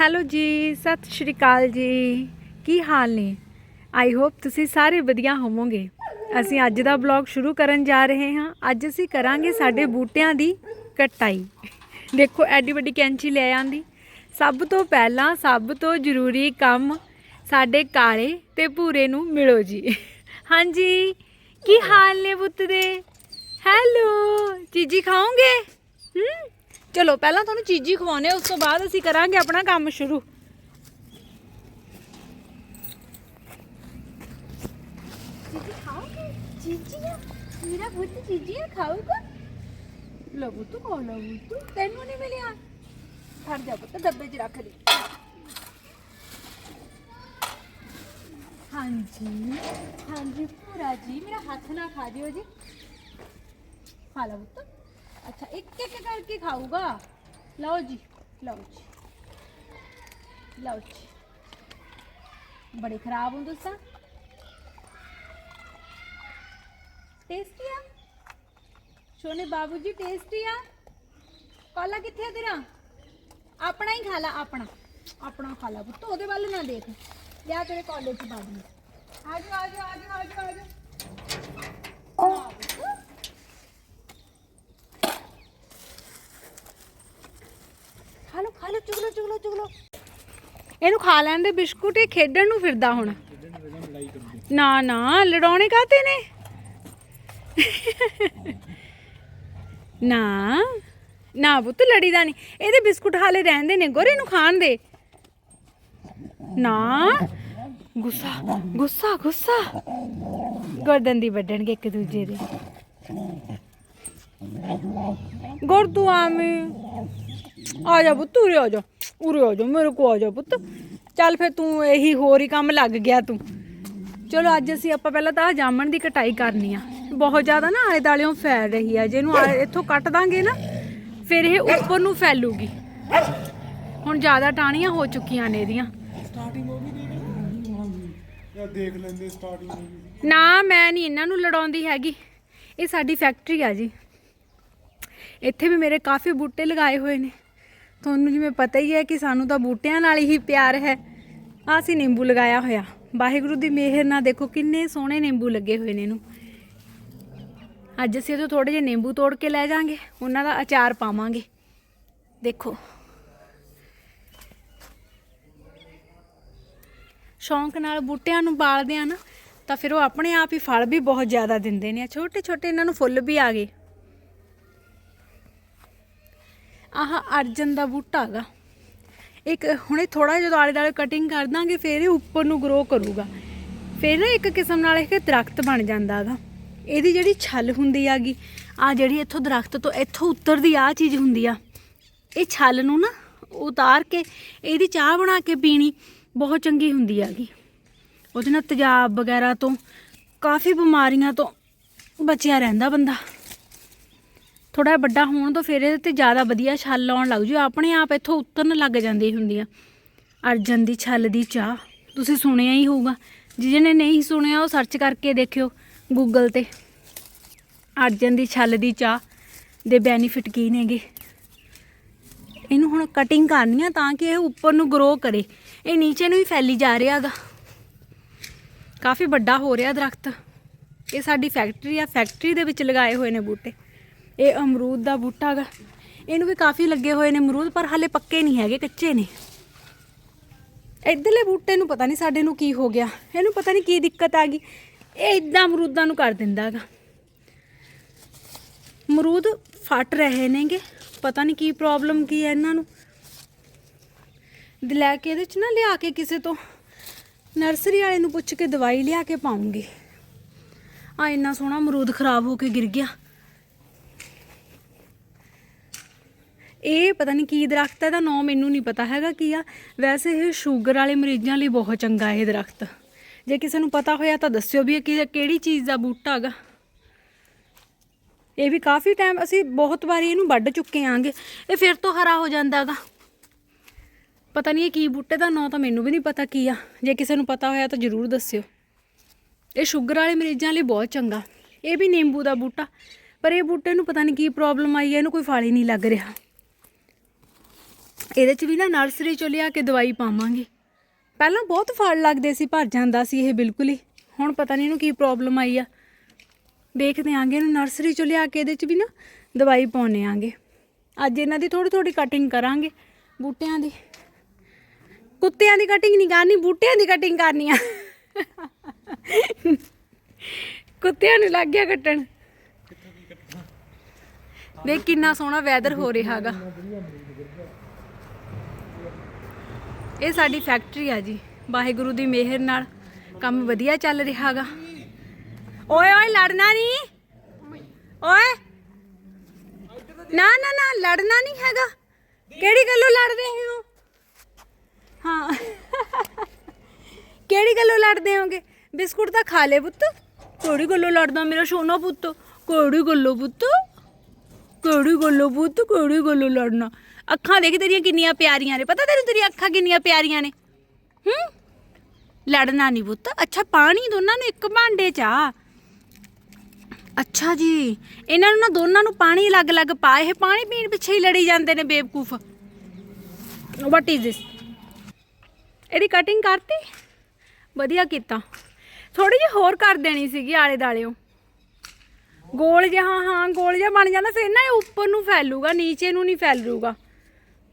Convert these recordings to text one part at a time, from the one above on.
Hello ਜੀ, ਸਤਿ ਸ਼੍ਰੀ ਅਕਾਲ ਜੀ। ਕੀ ਹਾਲ ਨੇ? ਆਈ ਹੋਪ ਤੁਸੀਂ ਸਾਰੇ ਵਧੀਆ ਹੋਵੋਗੇ। ਅਸੀਂ ਅੱਜ ਦਾ ਬਲੌਗ ਸ਼ੁਰੂ ਕਰਨ ਜਾ ਰਹੇ ਹਾਂ। ਅੱਜ ਅਸੀਂ ਕਰਾਂਗੇ ਸਾਡੇ ਬੂਟਿਆਂ ਦੀ ਕਟਾਈ। ਦੇਖੋ, ਐਡੀ ਵੱਡੀ ਕੈਂਚੀ ਲੈ ਆਂਦੀ। ਸਭ ਤੋਂ ਪਹਿਲਾਂ, ਸਭ ਤੋਂ ਜ਼ਰੂਰੀ ਕੰਮ ਸਾਡੇ ਕਾਲੇ ਤੇ ਭੂਰੇ ਨੂੰ ਮਿਲੋ ਜੀ। ਹਾਂਜੀ, ਕੀ ਹਾਲ ਨੇ ਪੁੱਤ ਦੇ? ਹੈਲੋ, ਚੀਜੀ ਖਾਓਗੇ? ਹੂੰ? ਚਲੋ ਪਹਿਲਾਂ ਤੁਹਾਨੂੰ ਚੀਜੀ ਖਵਾਉਣੇ ਉਸ ਤੋਂ ਬਾਅਦ ਅਸੀਂ ਕਰਾਂਗੇ ਆਪਣਾ ਕੰਮ ਸ਼ੁਰੂ। ਚੀਜੀਆ? ਮੇਰਾ ਚੀਜੀਆ ਖਾਊਗਾ? ਲੋ ਲੋ ਤੈਨੂੰ ਨਹੀਂ ਮਿਲਿਆ? ਫੜ ਜਾ ਡੱਬੇ 'ਚ ਰੱਖ ਦੇ। ਹਾਂਜੀ। ਹਾਂਜੀ ਪੂਰਾ ਜੀ ਮੇਰਾ ਹੱਥ ਨਾ ਖਾ ਦਿਓ ਜੀ। ਖਾ ਲਓ ਪੁੱਤ। ਅੱਛਾ ਇੱਕ ਇੱਕ ਕਰਕੇ ਖਾਊਗਾ? ਲਓ ਜੀ ਲਓ ਜੀ। ਲਓ ਜੀ। ਬੜੇ ਖਰਾਬ ਹੁੰਦੇ ਸਾਂ ਟੇਸਟੀ ਆ? ਸੋਨੇ ਬਾਬੂ ਜੀ ਟੇਸਟੀ ਆ? ਕਾਲਾ ਕਿੱਥੇ ਤੇਰਾ? ਆਪਣਾ ਹੀ ਖਾ ਲਾ ਆਪਣਾ। ਆਪਣਾ ਖਾ ਲਾ ਪੁੱਤ ਉਹਦੇ ਵੱਲ ਨਾ ਦੇਖ। ਲਿਆ ਤੇਰੇ ਕਾਲਜ ਚ ਬਾਬੂ ਆਜੋ ਆਜੋ ਆਜੋ ਆਜੋ ਆਜੋ ਆ ਪੁੱਤ। ਖਾ ਲੋ ਖਾ ਲੋ ਚੁਗ ਲੋ ਚੁਗ ਲੋ ਚੁਗ ਲੋ ਇਹਨੂੰ ਖਾ ਲੈਣ ਦੇ ਬਿਸਕੁਟ, ਇਹ ਖੇਡਣ ਨੂੰ ਫਿਰਦਾ ਹੁਣ। ਨਾ ਨਾ, ਲੜਾਉਣੇ ਕਾਤੇ ਨੇ? ਨਾ ਨਾ ਪੁੱਤ, ਲੜੀਦਾ ਨਹੀਂ। ਇਹਦੇ ਬਿਸਕੁਟ ਹਾਲੇ ਰਹਿੰਦੇ ਨੇ, ਗੋਰੇ ਨੂੰ ਖਾਣ ਦੇ। ਨਾ, ਗੁੱਸਾ ਗੁੱਸਾ ਗੁੱਸਾ। ਗਰਦਨ ਦੀ ਵੱਢਣਗੇ ਇੱਕ ਦੂਜੇ ਦੇ। ਗੁਰ ਤੂੰ ਆਵੇਂ ਆ ਜਾ ਪੁੱਤ ਉਰੇ ਆ ਜਾ ਉਰੇ ਆ ਜਾ ਮੇਰੇ ਕੋ ਆ ਜਾ ਪੁੱਤ। ਚੱਲ ਫਿਰ ਤੂੰ ਇਹੀ ਹੋਰ ਹੀ ਕੰਮ ਲੱਗ ਗਿਆ ਤੂੰ। ਚਲੋ ਅੱਜ ਅਸੀਂ ਆਪਾਂ ਪਹਿਲਾਂ ਤਾਂ ਜਾਮਣ ਦੀ ਕਟਾਈ ਕਰਨੀ ਆ। ਬਹੁਤ ਜ਼ਿਆਦਾ ਨਾ ਆਲੇ ਦਾਲਿਓਂ ਫੈਲ ਰਹੀ ਆ ਜਿਹਨੂੰ ਆਲੇ- ਇੱਥੋਂ ਕੱਟ ਦਾਂਗੇ ਨਾ ਫਿਰ ਇਹ ਉੱਪਰ ਨੂੰ ਫੈਲੂਗੀ। ਹੁਣ ਜ਼ਿਆਦਾ ਟਾਹਣੀਆਂ ਹੋ ਚੁੱਕੀਆਂ ਨੇ ਇਹਦੀਆਂ। ਸਟਾਰਟਿੰਗ ਦੇਖ ਲੈਂਦੇ ਸਟਾਰਟਿੰਗ ਨਾ ਮੈਂ ਨਹੀਂ ਇਹਨਾਂ ਨੂੰ ਲੜਾਉਂਦੀ ਹੈਗੀ। ਇਹ ਸਾਡੀ ਫੈਕਟਰੀ ਆ ਜੀ। ਇੱਥੇ ਵੀ ਮੇਰੇ ਕਾਫੀ ਬੂਟੇ ਲਗਾਏ ਹੋਏ ਨੇ। ਤੁਹਾਨੂੰ ਜਿਵੇਂ ਪਤਾ ਹੀ ਹੈ ਕਿ ਸਾਨੂੰ ਤਾਂ ਬੂਟਿਆਂ ਨਾਲ ਹੀ ਪਿਆਰ ਹੈ। ਆਹ ਅਸੀਂ ਨਿੰਬੂ ਲਗਾਇਆ ਹੋਇਆ। ਵਾਹਿਗੁਰੂ ਦੀ ਮਿਹਰ ਨਾਲ ਦੇਖੋ ਕਿੰਨੇ ਸੋਹਣੇ ਨਿੰਬੂ ਲੱਗੇ ਹੋਏ ਨੇ ਇਹਨੂੰ। ਅੱਜ ਅਸੀਂ ਇਹਤੋਂ ਥੋੜੇ ਜਿਹੇ ਨਿੰਬੂ ਤੋੜ ਕੇ ਲੈ ਜਾਾਂਗੇ। ਉਹਨਾਂ ਦਾ ਅਚਾਰ ਪਾਵਾਂਗੇ। ਦੇਖੋ। ਸ਼ੌਂਕ ਨਾਲ ਬੂਟਿਆਂ ਨੂੰ ਬਾਲਦੇ ਆ ਨਾ, ਤਾਂ ਫਿਰ ਉਹ ਆਪਣੇ ਆਪ ਹੀ ਫਲ ਵੀ ਬਹੁਤ ਜ਼ਿਆਦਾ ਦਿੰਦੇ ਨੇ। ਛੋਟੇ ਛੋਟੇ ਇਹਨਾਂ ਨੂੰ ਫੁੱਲ ਵੀ ਆ ਗਏ। ਆਹ ਅਰਜਨ ਦਾ ਬੂਟਾ ਹੈਗਾ। ਇੱਕ ਹੁਣੇ ਥੋੜਾ ਜਿਹਾ ਆਲੇ ਦਾਲੇ ਕਟਿੰਗ ਕਰ ਦਾਂਗੇ, ਫਿਰ ਇਹ ਉੱਪਰ ਨੂੰ ਗਰੋ ਕਰੂਗਾ। ਫਿਰ ਨਾ ਇੱਕ ਕਿਸਮ ਨਾਲ ਇਹ ਦਰਖਤ ਬਣ ਜਾਂਦਾ ਹੈਗਾ। ਇਹਦੀ ਜਿਹੜੀ ਛੱਲ ਹੁੰਦੀ ਆਗੀ ਆ ਜਿਹੜੀ ਇੱਥੋਂ ਦਰਖਤ ਤੋਂ ਇੱਥੋਂ ਉੱਤਰਦੀ ਆ ਚੀਜ਼ ਹੁੰਦੀ ਆ, ਇਹ ਛੱਲ ਨੂੰ ਨਾ ਉਤਾਰ ਕੇ ਇਹਦੀ ਚਾਹ ਬਣਾ ਕੇ ਪੀਣੀ ਬਹੁਤ ਚੰਗੀ ਹੁੰਦੀ ਆਗੀ ਉਹਦੇ ਨਾਲ ਤੇਜ਼ਾਬ ਵਗੈਰਾ ਤੋਂ ਕਾਫੀ ਬਿਮਾਰੀਆਂ ਤੋਂ ਬਚਿਆ ਰਹਿੰਦਾ ਬੰਦਾ। ਥੋੜਾ ਵੱਡਾ ਹੋਣ ਤੋਂ ਫਿਰ ਇਹਦੇ ਤੇ ਜ਼ਿਆਦਾ ਵਧੀਆ ਛੱਲ ਆਉਣ ਲੱਗ ਜੂ ਆਪਣੇ ਆਪ ਇੱਥੋਂ ਉਤਰਨ ਲੱਗ ਜਾਂਦੀ ਹੁੰਦੀ ਆ। ਅਰਜਨ ਦੀ ਛੱਲ ਦੀ ਚਾਹ। ਤੁਸੀਂ ਸੁਣਿਆ ਹੀ ਹੋਊਗਾ। ਜਿਹਨੇ ਨਹੀਂ ਸੁਣਿਆ, ਉਹ ਸਰਚ ਕਰਕੇ ਦੇਖਿਓ ਗੂਗਲ ਤੇ। ਅਰਜਨ ਦੀ ਛੱਲ ਦੀ ਚਾਹ ਦੇ ਬੈਨੀਫਿਟ ਕੀ ਨੇਗੇ? ਇਹਨੂੰ ਹੁਣ ਕਟਿੰਗ ਕਰਨੀ ਆ ਤਾਂ ਕਿ ਇਹ ਉੱਪਰ ਨੂੰ ਗਰੋ ਕਰੇ। ਇਹ ਨੀਚੇ ਨੂੰ ਹੀ ਫੈਲੀ ਜਾ ਰਿਹਾ ਹੈਗਾ। ਕਾਫੀ ਵੱਡਾ ਹੋ ਰਿਹਾ ਦਰਖਤ। ਇਹ ਸਾਡੀ ਫੈਕਟਰੀ ਆ। ਫੈਕਟਰੀ ਦੇ ਵਿੱਚ ਲਗਾਏ ਹੋਏ ਨੇ ਬੂਟੇ। ਇਹ ਅਮਰੂਦ ਦਾ ਬੂਟਾ ਹੈਗਾ ਇਹਨੂੰ ਵੀ ਕਾਫੀ ਲੱਗੇ ਹੋਏ ਨੇ ਅਮਰੂਦ, ਪਰ ਹਾਲੇ ਪੱਕੇ ਨਹੀਂ ਹੈਗੇ, ਕੱਚੇ ਨੇ। ਇੱਧਰਲੇ ਬੂਟੇ ਨੂੰ ਪਤਾ ਨਹੀਂ ਸਾਡੇ ਨੂੰ ਕੀ ਹੋ ਗਿਆ। ਇਹਨੂੰ ਪਤਾ ਨਹੀਂ ਕੀ ਦਿੱਕਤ ਆ ਗਈ। ਇਹ ਇਦਾਂ ਅਮਰੂਦਾਂ ਨੂੰ ਕਰ ਦਿੰਦਾ ਹੈਗਾ ਅਮਰੂਦ ਫਟ ਰਹੇ ਨੇਗੇ। ਪਤਾ ਨਹੀਂ ਕੀ ਪ੍ਰੋਬਲਮ ਕੀ ਹੈ ਇਹਨਾਂ ਨੂੰ। ਲੈ ਕੇ ਇਹਦੇ ਚ ਨਾ ਲਿਆ ਕੇ ਕਿਸੇ ਤੋਂ। ਨਰਸਰੀ ਵਾਲੇ ਨੂੰ ਪੁੱਛ ਕੇ ਦਵਾਈ ਲਿਆ ਕੇ ਪਾਉਂਗੀ। ਆ ਇੰਨਾ ਸੋਹਣਾ ਅਮਰੂਦ ਖਰਾਬ ਹੋ ਕੇ ਗਿਰ ਗਿਆ। ਇਹ ਪਤਾ ਨਹੀਂ ਕੀ ਦਰਖਤ ਹੈ ਦਾ ਨਾਮ ਮੈਨੂੰ ਨਹੀਂ ਪਤਾ ਹੈਗਾ ਕੀ ਆ। ਵੈਸੇ ਇਹ ਸ਼ੂਗਰ ਵਾਲੇ ਮਰੀਜ਼ਾਂ ਲਈ ਬਹੁਤ ਚੰਗਾ ਇਹ ਦਰਖਤ। ਜੇ ਕਿਸੇ ਨੂੰ ਪਤਾ ਹੋਇਆ ਤਾਂ ਦੱਸਿਓ ਵੀ ਇਹ ਕਿਹੜੀ ਚੀਜ਼ ਦਾ ਬੂਟਾ ਹੈਗਾ। ਇਹ ਵੀ ਕਾਫੀ ਟਾਈਮ ਅਸੀਂ ਬਹੁਤ ਵਾਰੀ ਇਹਨੂੰ ਵੱਢ ਚੁੱਕੇ ਆਂਗੇ। ਇਹ ਫਿਰ ਤੋਂ ਹਰਾ ਹੋ ਜਾਂਦਾ ਹੈਗਾ। ਪਤਾ ਨਹੀਂ ਇਹ ਕੀ ਬੂਟੇ ਦਾ ਨਾਂ ਤਾਂ ਮੈਨੂੰ ਵੀ ਨਹੀਂ ਪਤਾ ਕੀ ਆ। ਜੇ ਕਿਸੇ ਨੂੰ ਪਤਾ ਹੋਇਆ ਤਾਂ ਜ਼ਰੂਰ ਦੱਸਿਓ। ਇਹ ਸ਼ੂਗਰ ਵਾਲੇ ਮਰੀਜ਼ਾਂ ਲਈ ਬਹੁਤ ਚੰਗਾ। ਇਹ ਵੀ ਨਿੰਬੂ ਦਾ ਬੂਟਾ। ਪਰ ਇਹ ਬੂਟੇ ਨੂੰ ਪਤਾ ਨਹੀਂ ਕੀ ਪ੍ਰੋਬਲਮ ਆਈ ਹੈ ਇਹਨੂੰ ਕੋਈ ਫਲ ਹੀ ਨਹੀਂ ਲੱਗ ਰਿਹਾ। ਇਹਦੇ ਚ ਵੀ ਨਾ ਨਰਸਰੀ ਚੋਂ ਲਿਆ ਕੇ ਦਵਾਈ ਪਾਵਾਂਗੇ। ਪਹਿਲਾਂ ਬਹੁਤ ਫਲ ਲੱਗਦੇ ਸੀ, ਭਰ ਜਾਂਦਾ ਸੀ ਇਹ ਬਿਲਕੁਲ ਹੀ। ਹੁਣ ਪਤਾ ਨਹੀਂ ਇਹਨੂੰ ਕੀ ਪ੍ਰੋਬਲਮ ਆਈ ਆ। ਦੇਖਦੇ ਆਂਗੇ ਇਹਨੂੰ ਨਰਸਰੀ ਚੋਂ ਲਿਆ ਕੇ ਇਹਦੇ ਚ ਵੀ ਨਾ ਦਵਾਈ ਪਾਉਣੇ ਆਂਗੇ। ਅੱਜ ਇਹਨਾਂ ਦੀ ਥੋੜੀ ਥੋੜੀ ਕਟਿੰਗ ਕਰਾਂਗੇ ਬੂਟਿਆਂ ਦੀ। ਕੁੱਤਿਆਂ ਦੀ ਕਟਿੰਗ ਨਹੀਂ ਕਰਨੀ, ਬੂਟਿਆਂ ਦੀ ਕਟਿੰਗ ਕਰਨੀ ਆ। ਕੁੱਤਿਆਂ ਨੂੰ ਲੱਗ ਗਿਆ ਕੱਟਣ। ਦੇਖ ਕਿੰਨਾ ਸੋਹਣਾ ਵੈਦਰ ਹੋ ਰਿਹਾ ਹੈਗਾ। ਇਹ ਸਾਡੀ ਫੈਕਟਰੀ ਆ ਜੀ। ਵਾਹਿਗੁਰੂ ਦੀ ਮਿਹਰ ਨਾਲ ਕੰਮ ਵਧੀਆ ਚੱਲ ਰਿਹਾ ਓਏ ਓਏ, ਲੜਨਾ ਨਹੀਂ ਓਏ, ਨਾ ਨਾ ਨਾ, ਲੜਨਾ ਨਹੀਂ ਹੈਗਾ। ਕਿਹੜੀ ਗੱਲੋਂ ਲੜ ਰਹੇ ਹੋ? ਹਾਂ। ਕਿਹੜੀ ਗੱਲੋਂ ਲੜਦੇ ਹੋਗੇ? ਬਿਸਕੁਟ ਤਾਂ ਖਾ ਲੈ ਪੁੱਤ। ਕਿਹੜੀ ਗੱਲੋਂ ਲੜਦਾ ਮੇਰਾ ਸੋਨਾ ਪੁੱਤ? ਕਿਹੜੀ ਗੱਲੋਂ ਪੁੱਤ? ਕਿਹੜੀ ਗੱਲੋਂ ਪੁੱਤ? ਕਿਹੜੀ ਗੱਲੋਂ ਲੜਨਾ? ਅੱਖਾਂ ਦੇਖ ਤੇਰੀਆਂ ਕਿੰਨੀਆਂ ਪਿਆਰੀਆਂ ਨੇ। ਪਤਾ ਤੈਨੂੰ ਤੇਰੀਆਂ ਅੱਖਾਂ ਕਿੰਨੀਆਂ ਪਿਆਰੀਆਂ ਨੇ? ਹੂੰ? ਲੜਨਾ ਨਹੀਂ ਪੁੱਤ। ਅੱਛਾ, ਪਾਣੀ ਦੋਨਾਂ ਨੂੰ ਇੱਕ ਭਾਂਡੇ 'ਚ ਆ। ਅੱਛਾ ਜੀ, ਇਹਨਾਂ ਨੂੰ ਨਾ ਦੋਨਾਂ ਨੂੰ ਪਾਣੀ ਅਲੱਗ-ਅਲੱਗ ਪਾ। ਇਹ ਪਾਣੀ ਪੀਣ ਪਿੱਛੇ ਹੀ ਲੜੀ ਜਾਂਦੇ ਨੇ ਬੇਵਕੂਫ। ਵਾਟ ਇਜ਼ ਦਿਸ ਇਹਦੀ ਕਟਿੰਗ ਕਰਤੀ? ਵਧੀਆ ਕੀਤਾ। ਥੋੜੀ ਜਿਹੀ ਹੋਰ ਕਰ ਦੇਣੀ ਸੀਗੀ ਆਲੇ ਦਾਲਿਓ ਗੋਲ ਜਿਹਾ, ਹਾਂ ਗੋਲ ਜਿਹਾ ਬਣ ਜਾਂਦਾ ਫਿਰ ਨਾ ਇਹ ਉੱਪਰ ਨੂੰ ਫੈਲੂਗਾ, ਨੀਚੇ ਨੂੰ ਨਹੀਂ ਫੈਲੂਗਾ।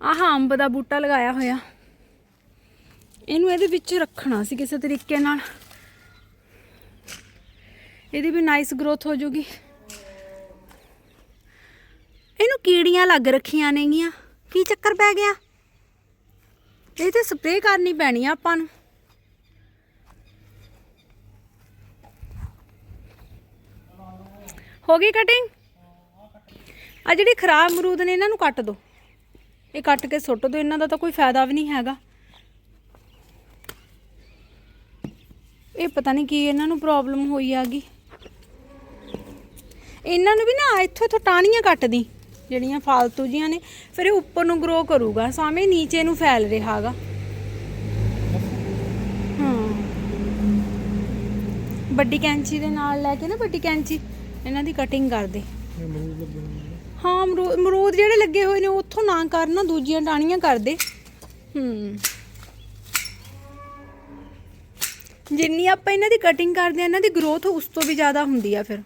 ਆਹ, ਅੰਬ ਦਾ ਬੂਟਾ ਲਗਾਇਆ ਹੋਇਆ। ਇਹਨੂੰ ਇਹਦੇ ਵਿੱਚ ਰੱਖਣਾ ਸੀ ਕਿਸੇ ਤਰੀਕੇ ਨਾਲ। ਇਹਦੀ ਵੀ ਨਾਈਸ ਗਰੋਥ ਹੋ ਜੂਗੀ ਇਹਨੂੰ ਕੀੜੀਆਂ ਲੱਗ ਰੱਖੀਆਂ ਨੇਗੀਆਂ। ਕੀ ਚੱਕਰ ਪੈ ਗਿਆ? ਇਹ ਤੇ ਸਪਰੇਅ ਕਰਨੀ ਪੈਣੀ ਆ ਆਪਾਂ ਨੂੰ। ਹੋ ਗਈ ਕਟਿੰਗ ਆ ਜਿਹੜੀ ਖਰਾਬ ਅਮਰੂਦ ਨੇ, ਇਹਨਾਂ ਨੂੰ ਕੱਟ ਦੋ। ਇਹ ਕੱਟ ਕੇ ਸੁੱਟ ਦੋ ਇਹਨਾਂ ਦਾ ਤਾਂ ਕੋਈ ਫਾਇਦਾ ਵੀ ਨਹੀਂ ਹੈਗਾ। ਇਹ ਪਤਾ ਨਹੀਂ ਕੀ ਇਹਨਾਂ ਨੂੰ ਪ੍ਰੋਬਲਮ ਹੋਈ ਆਗੀ ਇਹਨਾਂ ਨੂੰ ਵੀ ਨਾ ਇੱਥੋਂ ਇੱਥੋਂ ਟਾਹਣੀਆਂ ਕੱਟਦੀ, ਜਿਹੜੀਆਂ ਫਾਲਤੂ ਜੀਆਂ ਨੇ, ਫਿਰ ਇਹ ਉੱਪਰ ਨੂੰ ਗਰੋ ਕਰੂਗਾ ਸਾਵੇਂ ਨੀਚੇ ਨੂੰ ਫੈਲ ਰਿਹਾ ਹੈਗਾ ਹਾਂ। ਵੱਡੀ ਕੈਂਚੀ ਦੇ ਨਾਲ ਲੈ ਕੇ ਨਾ ਵੱਡੀ ਕੈਂਚੀ, ਇਹਨਾਂ ਦੀ ਕਟਿੰਗ ਕਰ ਦੇ ਹਾਂ ਮਰੂਦ ਜਿਹੜੇ ਲੱਗੇ ਹੋਏ ਨੇ ਉੱਥੋਂ ਨਾ ਕਰਨਾ ਦੂਜੀਆਂ ਟਾਹਣੀਆਂ ਕਰ ਦੇ। ਹੂੰ। ਜਿੰਨੀ ਆਪਾਂ ਇਹਨਾਂ ਦੀ ਕਟਿੰਗ ਕਰਦੇ ਆ ਇਹਨਾਂ ਦੀ ਗਰੋਥ ਉਸ ਤੋਂ ਵੀ ਜ਼ਿਆਦਾ ਹੁੰਦੀ ਆ ਫਿਰ।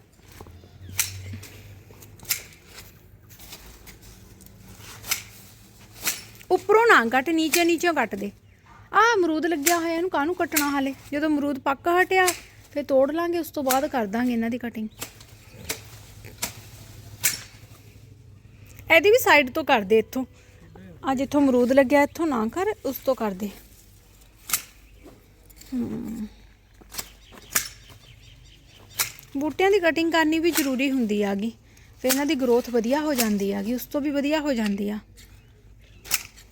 ਉੱਪਰੋਂ ਨਾ ਕੱਟ, ਨੀਚੇ, ਨੀਚੋਂ ਕੱਟ ਦੇ। ਆ ਅਮਰੂਦ ਲੱਗਿਆ ਹੋਇਆ, ਇਹਨੂੰ ਕਾਹਨੂੰ ਕੱਟਣਾ ਹਾਲੇ? ਜਦੋਂ ਅਮਰੂਦ ਪੱਕ ਹਟਿਆ, ਫਿਰ ਤੋੜ ਲਾਂਗੇ, ਉਸ ਤੋਂ ਬਾਅਦ ਕਰ ਦਾਂਗੇ ਇਹਨਾਂ ਦੀ ਕਟਿੰਗ ਇਹਦੀ ਵੀ ਸਾਈਡ ਤੋਂ ਕਰ ਦੇ ਇੱਥੋਂ। ਆ ਜਿੱਥੋਂ ਅਮਰੂਦ ਲੱਗਿਆ ਇੱਥੋਂ ਨਾ ਕਰ ਉਸ ਤੋਂ ਕਰ ਦੇ। ਬੂਟਿਆਂ ਦੀ ਕਟਿੰਗ ਕਰਨੀ ਵੀ ਜ਼ਰੂਰੀ ਹੁੰਦੀ ਆਗੀ ਫਿਰ ਇਹਨਾਂ ਦੀ ਗਰੋਥ ਵਧੀਆ ਹੋ ਜਾਂਦੀ ਆਗੀ ਉਸ ਤੋਂ ਵੀ ਵਧੀਆ ਹੋ ਜਾਂਦੀ ਆ।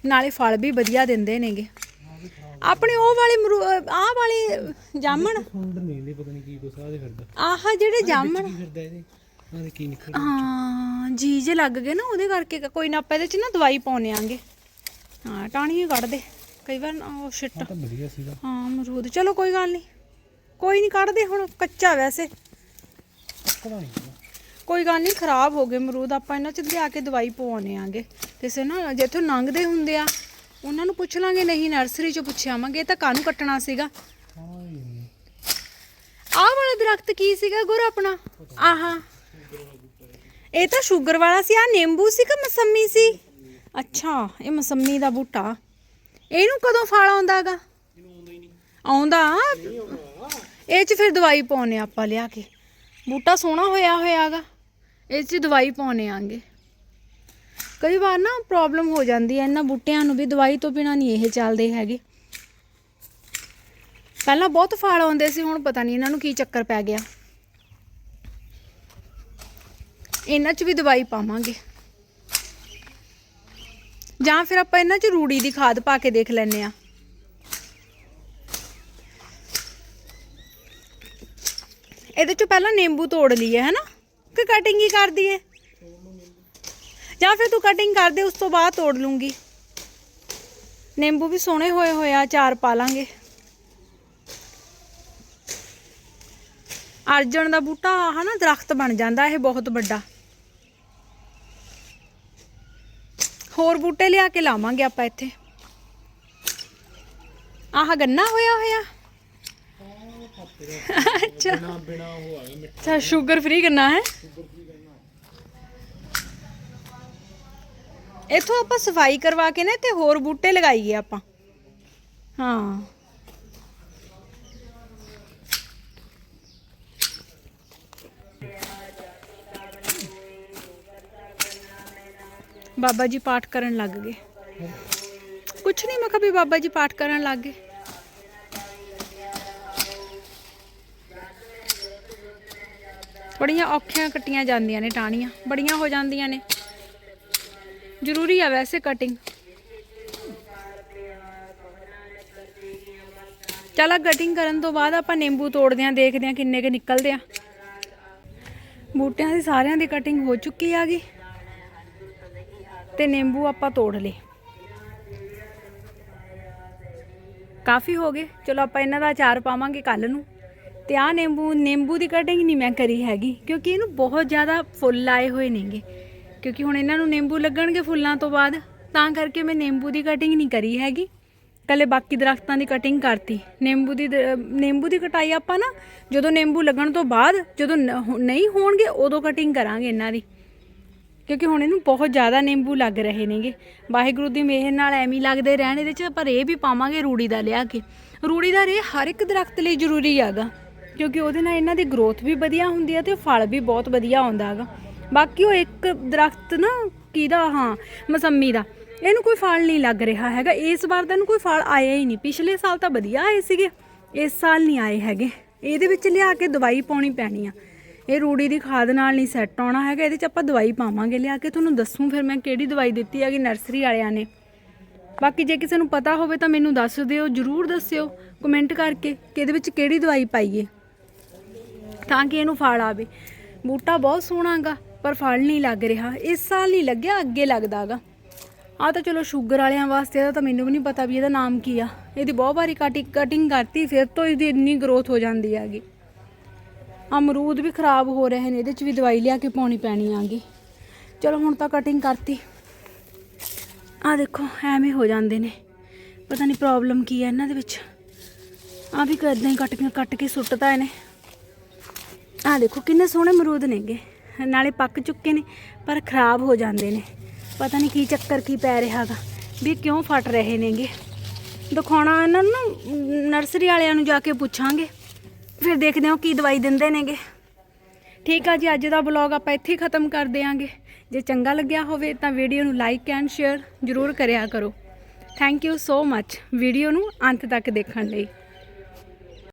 ਨਾਲੇ ਫਲ ਵੀ ਵਧੀਆ ਦਿੰਦੇ ਨੇਗੇ। ਆਪਣੇ ਉਹ ਵਾਲੇ ਆਹ ਵਾਲੇ ਜਾਮਣ। ਫੁੰਡ ਨਹੀਂ ਦੇ ਪਤਾ ਨਹੀਂ ਕੀ ਕੁਛ ਆ ਦੇ ਫਿਰਦਾ ਆਹ ਜਿਹੜੇ ਜਾਮਣ। ਕੀ ਫਿਰਦਾ ਇਹਦੇ? ਆ ਦੇ ਕੀ ਨਿਕਲ? ਹਾਂ ਜੀ ਜੇ ਲੱਗ ਗਏ ਨਾ ਉਹਦੇ ਕਰਕੇ ਕੋਈ ਨਾ ਆਪਾਂ ਇਹਦੇ ਚ ਨਾ ਦਵਾਈ ਪਾਉਣੇ ਆਂਗੇ। ਹਾਂ ਟਾਣੀਆਂ ਕੱਢ ਦੇ ਕਈ ਵਾਰ ਉਹ ਸ਼ਿਟ। ਤਾਂ ਵਧੀਆ ਸੀਗਾ। ਹਾਂ ਅਮਰੂਦ ਚਲੋ ਕੋਈ ਗੱਲ ਨਹੀਂ ਕੋਈ ਨਹੀਂ ਕੱਢਦੇ ਹੁਣ ਕੱਚਾ ਵੈਸੇ। ਕੋਈ ਗੱਲ ਨਹੀਂ ਖਰਾਬ ਹੋ ਗਏ ਅਮਰੂਦ। ਆਪਾਂ ਇਹਨਾਂ ਚ ਲਿਆ ਕੇ ਦਵਾਈ ਪਵਾਉਣੇ ਆਂਗੇ। ਕਿਸੇ ਨਾ ਜਿੱਥੋਂ ਲੰਘਦੇ ਹੁੰਦੇ ਆ ਉਹਨਾਂ ਨੂੰ ਪੁੱਛ ਲਾਂਗੇ ਨਹੀਂ ਨਰਸਰੀ ਚੋਂ ਪੁੱਛ ਆਵਾਂਗੇ। ਇਹ ਤਾਂ ਕਾਹਨੂੰ ਕੱਟਣਾ ਸੀਗਾ? ਆਹ ਵਾਲਾ ਦਰਖਤ ਕੀ ਸੀਗਾ ਗੁਰ ਆਪਣਾ? ਆਹਾ। ਇਹ ਤਾਂ ਸ਼ੂਗਰ ਵਾਲਾ ਸੀ ਆ ਨਿੰਬੂ ਸੀ ਕਿ ਮਸੰਮੀ ਸੀ? ਅੱਛਾ, ਇਹ ਮਸੰਮੀ ਦਾ ਬੂਟਾ। ਇਹਨੂੰ ਕਦੋਂ ਫਲ ਆਉਂਦਾਗਾ? ਆਉਂਦਾ? ਇਹ ਚ ਫਿਰ ਦਵਾਈ ਪਾਉਨੇ ਆਪਾਂ ਲਿਆ ਕੇ। ਬੂਟਾ ਸੋਹਣਾ ਹੋਇਆ ਹੋਇਆਗਾ। ਇਹ ਚ ਦਵਾਈ ਪਾਉਨੇ ਆਂਗੇ। ਕਈ ਵਾਰ ਨਾ ਪ੍ਰੋਬਲਮ ਹੋ ਜਾਂਦੀ ਹੈ ਇਹਨਾਂ ਬੂਟਿਆਂ ਨੂੰ ਵੀ ਦਵਾਈ ਤੋਂ ਬਿਨਾ ਨਹੀਂ ਇਹ ਚੱਲਦੇ ਹੈਗੇ। ਪਹਿਲਾਂ ਬਹੁਤ ਫਲ ਆਉਂਦੇ ਸੀ, ਹੁਣ ਪਤਾ ਨਹੀਂ ਇਹਨਾਂ ਨੂੰ ਕੀ ਚੱਕਰ ਪੈ ਗਿਆ। ਇਹਨਾਂ 'ਚ ਵੀ ਦਵਾਈ ਪਾਵਾਂਗੇ। ਜਾਂ ਫਿਰ ਆਪਾਂ ਇਹਨਾਂ 'ਚ ਰੂੜੀ ਦੀ ਖਾਦ ਪਾ ਕੇ ਦੇਖ ਲੈਨੇ ਆ ਇਹਦੇ 'ਚ ਪਹਿਲਾਂ ਨਿੰਬੂ ਤੋੜ ਲਈਏ, ਹੈਨਾ? ਕਿ ਕਟਿੰਗ ਹੀ ਕਰ ਦਈਏ? ਜਾਂ ਫਿਰ ਤੂੰ ਕਟਿੰਗ ਕਰ ਦੇ, ਉਸ ਤੋਂ ਬਾਅਦ ਤੋੜ ਲੂੰਗੀ। ਨਿੰਬੂ ਵੀ ਸੋਹਣੇ ਹੋਏ ਹੋਏ ਆ ਚਾਰ ਪਾ ਲਾਂਗੇ। ਅਰਜਨ ਦਾ ਬੂਟਾ, ਹਨਾ, ਦਰਖਤ ਬਣ ਜਾਂਦਾ, ਇਹ ਬਹੁਤ ਵੱਡਾ। ਹੋਰ ਬੂਟੇ ਲਿਆ ਕੇ ਲਾਵਾਂਗੇ ਆਪਾਂ ਇੱਥੇ। ਆਹ ਗੰਨਾ ਹੋਇਆ ਹੋਇਆ। ਅੱਛਾ। ਬਿਨਾ ਬਿਨਾ ਉਹ ਆ ਗਿਆ ਮਿੱਠਾ ਅੱਛਾ ਸ਼ੂਗਰ ਫ੍ਰੀ ਕਰਨਾ ਹੈ। ਇਥੋਂ ਆਪਾਂ ਸਫ਼ਾਈ ਕਰਵਾ ਕੇ ਨਾ ਤੇ ਹੋਰ ਬੂਟੇ ਲਗਾਈਏ ਆਪਾਂ। ਹਾਂ। ਬਾਬਾ ਜੀ ਪਾਠ ਕਰਨ ਲੱਗ ਗਏ। ਕੁਛ ਨਹੀਂ ਮੈਂ ਕਿਹਾ ਵੀ ਬਾਬਾ ਜੀ ਪਾਠ ਕਰਨ ਲੱਗ ਗਏ। ਬੜੀਆਂ ਔਖੀਆਂ ਕੱਟੀਆਂ ਜਾਂਦੀਆਂ ਨੇ ਟਾਹਣੀਆਂ, ਬੜੀਆਂ ਹੋ ਜਾਂਦੀਆਂ ਨੇ। ਜ਼ਰੂਰੀ ਆ ਵੈਸੇ ਕਟਿੰਗ ਚਲਾ ਕਟਿੰਗ ਕਰਨ ਤੋਂ ਬਾਅਦ ਆਪਾਂ ਨਿੰਬੂ ਤੋੜਦੇ ਆਂ, ਦੇਖਦੇ ਆਂ ਕਿੰਨੇ ਕੁ ਨਿਕਲਦੇ ਆ। ਬੂਟਿਆਂ ਦੀ ਸਾਰਿਆਂ ਦੀ ਕਟਿੰਗ ਹੋ ਚੁੱਕੀ ਆਗੀ ਤੇ ਨਿੰਬੂ ਆਪਾਂ ਤੋੜ ਲਏ। ਕਾਫੀ ਹੋ ਗਏ। ਚਲੋ ਆਪਾਂ ਇਹਨਾਂ ਦਾ ਅਚਾਰ ਪਾਵਾਂਗੇ ਕੱਲ ਨੂੰ। ਤੇ ਆ ਨਿੰਬੂ ਨਿੰਬੂ ਦੀ ਕਟਿੰਗ ਨਹੀਂ ਮੈਂ ਕਰੀ ਹੈਗੀ, ਕਿਉਂਕਿ ਇਹਨੂੰ ਬਹੁਤ ਜ਼ਿਆਦਾ ਫੁੱਲ ਆਏ ਹੋਏ ਨੇਗੇ। ਕਿਉਂਕਿ ਹੁਣ ਇਹਨਾਂ ਨੂੰ ਨਿੰਬੂ ਲੱਗਣਗੇ ਫੁੱਲਾਂ ਤੋਂ ਬਾਅਦ, ਤਾਂ ਕਰਕੇ ਮੈਂ ਨਿੰਬੂ ਦੀ ਕਟਿੰਗ ਨਹੀਂ ਕਰੀ ਹੈਗੀ। ਕੱਲੇ ਬਾਕੀ ਦਰਖਤਾਂ ਦੀ ਕਟਿੰਗ ਕਰਤੀ। ਨਿੰਬੂ ਦੀ ਦ- ਨਿੰਬੂ ਦੀ ਕਟਾਈ ਆਪਾਂ ਨਾ, ਜਦੋਂ ਨਿੰਬੂ ਲੱਗਣ ਤੋਂ ਬਾਅਦ, ਜਦੋਂ ਨ- ਨਹੀਂ ਹੋਣਗੇ, ਉਦੋਂ ਕਟਿੰਗ ਕਰਾਂਗੇ ਇਹਨਾਂ ਦੀ। ਕਿਉਂਕਿ ਹੁਣ ਇਹਨੂੰ ਬਹੁਤ ਜ਼ਿਆਦਾ ਨਿੰਬੂ ਲੱਗ ਰਹੇ ਨੇਗੇ। ਵਾਹਿਗੁਰੂ ਦੀ ਮਿਹਰ ਨਾਲ ਐਵੇਂ ਲੱਗਦੇ ਰਹਿਣ, ਇਹਦੇ ਚ ਪਰ ਇਹ ਵੀ ਪਾਵਾਂਗੇ ਰੂੜੀ ਦਾ ਲਿਆ ਕੇ। ਰੂੜੀ ਦਾ ਰੇ ਹਰ ਇੱਕ ਦਰਖਤ ਲਈ ਜ਼ਰੂਰੀ ਹੈਗਾ, ਕਿਉਂਕਿ ਉਹਦੇ ਨਾਲ ਇਹਨਾਂ ਦੀ ਗਰੋਥ ਵੀ ਵਧੀਆ ਹੁੰਦੀ ਹੈ ਤੇ ਫਲ ਵੀ ਬਹੁਤ ਵਧੀਆ ਆਉਂਦਾ ਹੈਗਾ। ਬਾਕੀ ਉਹ ਇੱਕ ਦਰਖਤ ਨਾ, ਕਿਹਦਾ? ਹਾਂ, ਮਸੰਮੀ ਦਾ। ਇਹਨੂੰ ਕੋਈ ਫਲ ਨਹੀਂ ਲੱਗ ਰਿਹਾ ਹੈਗਾ। ਇਸ ਵਾਰ ਤਾਂ ਇਹਨੂੰ ਕੋਈ ਫਲ ਆਇਆ ਹੀ ਨਹੀਂ। ਪਿਛਲੇ ਸਾਲ ਤਾਂ ਵਧੀਆ ਆਏ ਸੀਗੇ, ਇਸ ਸਾਲ ਨਹੀਂ ਆਏ ਹੈਗੇ। ਇਹਦੇ ਵਿੱਚ ਲਿਆ ਕੇ ਦਵਾਈ ਪਾਉਣੀ ਪੈਣੀ ਆ। ਇਹ ਰੂੜੀ ਦੀ ਖਾਦ ਨਾਲ ਨਹੀਂ ਸੈੱਟ ਆਉਣਾ ਹੈਗਾ, ਇਹਦੇ ਚ ਆਪਾਂ ਦਵਾਈ ਪਾਵਾਂਗੇ ਲਿਆ ਕੇ, ਤੁਹਾਨੂੰ ਦੱਸੂ ਫਿਰ ਮੈਂ ਕਿਹੜੀ ਦਵਾਈ ਦਿੱਤੀ ਹੈਗੀ ਨਰਸਰੀ ਵਾਲਿਆਂ ਨੇ। ਬਾਕੀ ਜੇ ਕਿਸੇ ਨੂੰ ਪਤਾ ਹੋਵੇ ਤਾਂ ਮੈਨੂੰ ਦੱਸ ਦਿਓ, ਜਰੂਰ ਦੱਸਿਓ ਕਮੈਂਟ ਕਰਕੇ ਕਿ ਇਹਦੇ ਵਿੱਚ ਕਿਹੜੀ ਦਵਾਈ ਪਾਈਏ, ਤਾਂ ਕਿ ਇਹਨੂੰ ਫਲ ਆਵੇ। ਬੂਟਾ ਬਹੁਤ ਸੋਹਣਾਗਾ ਪਰ ਫਲ ਨਹੀਂ ਲੱਗ ਰਿਹਾ। ਇਸ ਸਾਲ ਨਹੀਂ ਲੱਗਿਆ, ਅੱਗੇ ਲੱਗਦਾਗਾ ਆ ਤਾਂ ਚਲੋ ਸ਼ੂਗਰ ਵਾਲਿਆਂ ਵਾਸਤੇ ਇਹਦਾ ਤਾਂ ਮੈਨੂੰ ਵੀ ਨਹੀਂ ਪਤਾ ਵੀ ਇਹਦਾ ਨਾਮ ਕੀ ਆ। ਇਹਦੀ ਬਹੁਤ ਵਾਰੀ ਕਟਿੰਗ ਕਟਿੰਗ ਕਰਤੀ, ਫਿਰ ਤੋਂ ਇਹਦੀ ਇੰਨੀ ਗਰੋਥ ਹੋ ਜਾਂਦੀ ਹੈਗੀ। ਅਮਰੂਦ ਵੀ ਖਰਾਬ ਹੋ ਰਹੇ ਨੇ, ਇਹਦੇ ਚ ਵੀ ਦਵਾਈ ਲਿਆ ਕੇ ਪਾਉਣੀ ਪੈਣੀ ਆਗੀ। ਚਲੋ ਹੁਣ ਤਾਂ ਕਟਿੰਗ ਕਰਤੀ। ਆ ਦੇਖੋ, ਐਵੇਂ ਹੋ ਜਾਂਦੇ ਨੇ। ਪਤਾ ਨਹੀਂ ਪ੍ਰੋਬਲਮ ਕੀ ਹੈ ਇਹਨਾਂ ਦੇ ਵਿੱਚ। ਆ ਵੀ ਕਰਦਾਂ ਹੀ ਕੱਟ ਕੇ ਕੱਟ ਕੇ ਸੁੱਟਦਾ ਇਹਨੇ। ਆ ਦੇਖੋ, ਕਿੰਨੇ ਸੋਹਣੇ ਅਮਰੂਦ ਨੇਗੇ। ਨਾਲੇ ਪੱਕ ਚੁੱਕੇ ਨੇ, ਪਰ ਖਰਾਬ ਹੋ ਜਾਂਦੇ ਨੇ। ਪਤਾ ਨਹੀਂ ਕੀ ਚੱਕਰ, ਕੀ ਪੈ ਰਿਹਾਗਾ ਵੀ ਇਹ ਕਿਉਂ ਫਟ ਰਹੇ ਨੇਗੇ। ਦਿਖਾਉਣਾ ਇਹਨਾਂ ਨੂੰ, ਨਰਸਰੀ ਵਾਲਿਆਂ ਨੂੰ ਜਾ ਕੇ ਪੁੱਛਾਂਗੇ। ਫਿਰ ਦੇਖਦੇ ਹਾਂ ਕੀ ਦਵਾਈ ਦਿੰਦੇ ਨੇਗੇ। ਠੀਕ ਆ ਜੀ, ਅੱਜ ਦਾ ਬਲੌਗ ਆਪਾਂ ਇੱਥੇ ਹੀ ਖਤਮ ਕਰ ਦਿਆਂਗੇ। ਜੇ ਚੰਗਾ ਲੱਗਿਆ ਹੋਵੇ ਤਾਂ ਵੀਡੀਓ ਨੂੰ ਲਾਈਕ ਐਂਡ ਸ਼ੇਅਰ ਜ਼ਰੂਰ ਕਰਿਆ ਕਰੋ। Thank you so much video ਨੂੰ ਅੰਤ ਤੱਕ ਦੇਖਣ ਲਈ।